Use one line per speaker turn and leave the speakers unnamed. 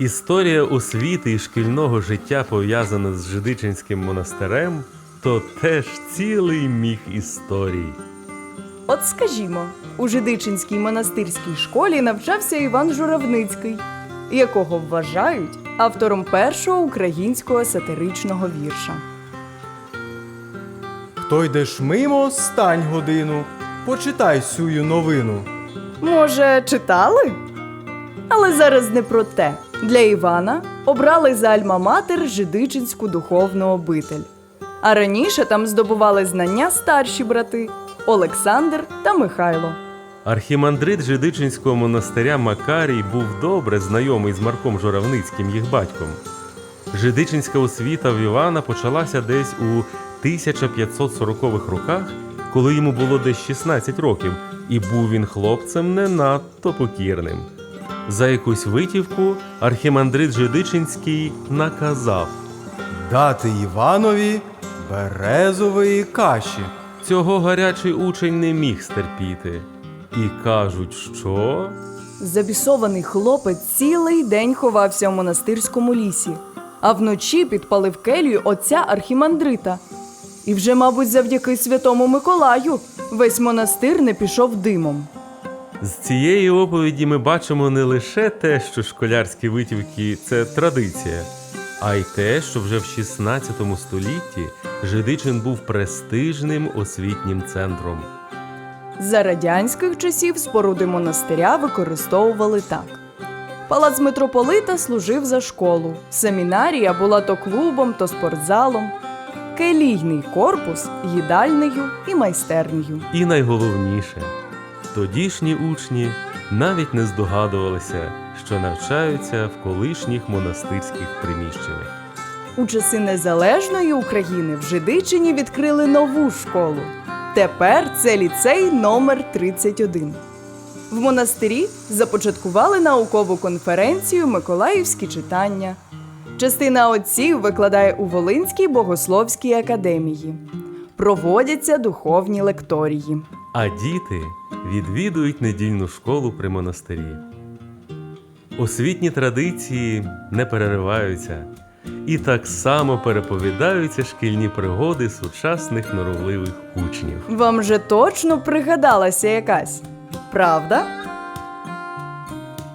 Історія освіти і шкільного життя пов'язана з Жидичинським монастирем, то теж цілий міг історій.
От скажімо, у Жидичинській монастирській школі навчався Іван Журавницький, якого вважають автором першого українського сатиричного вірша.
Хто йдеш мимо, стань годину, почитай сюю новину.
Може, читали? Але зараз не про те. Для Івана обрали за альма-матер Жидичинську духовну обитель. А раніше там здобували знання старші брати Олександр та Михайло.
Архімандрит Жидичинського монастиря Макарій був добре знайомий з Марком Журавницьким, їх батьком. Жидичинська освіта в Івана почалася десь у 1540-х роках, коли йому було десь 16 років, і був він хлопцем не надто покірним. За якусь витівку архімандрит Жидичинський наказав.
Дати Іванові березової каші.
Цього гарячий учень не міг стерпіти. І кажуть, що.
Забісований хлопець цілий день ховався в монастирському лісі, а вночі підпалив келію отця архімандрита. І вже, мабуть, завдяки святому Миколаю весь монастир не пішов димом.
З цієї оповіді ми бачимо не лише те, що школярські витівки це традиція, а й те, що вже в 16 столітті Жидичин був престижним освітнім центром.
За радянських часів споруди монастиря використовували так. Палац митрополита служив за школу, семінарія була то клубом, то спортзалом, келійний корпус їдальнею і майстернею.
І найголовніше, тодішні учні навіть не здогадувалися, що навчаються в колишніх монастирських приміщеннях.
У часи незалежної України в Жидичині відкрили нову школу. Тепер це ліцей номер 31. В монастирі започаткували наукову конференцію Миколаївські читання. Частина отців викладає у Волинській богословській академії. Проводяться духовні лекторії.
А діти відвідують недільну школу при монастирі. Освітні традиції не перериваються і так само переповідаються шкільні пригоди сучасних норовливих учнів.
Вам же точно пригадалася якась, правда?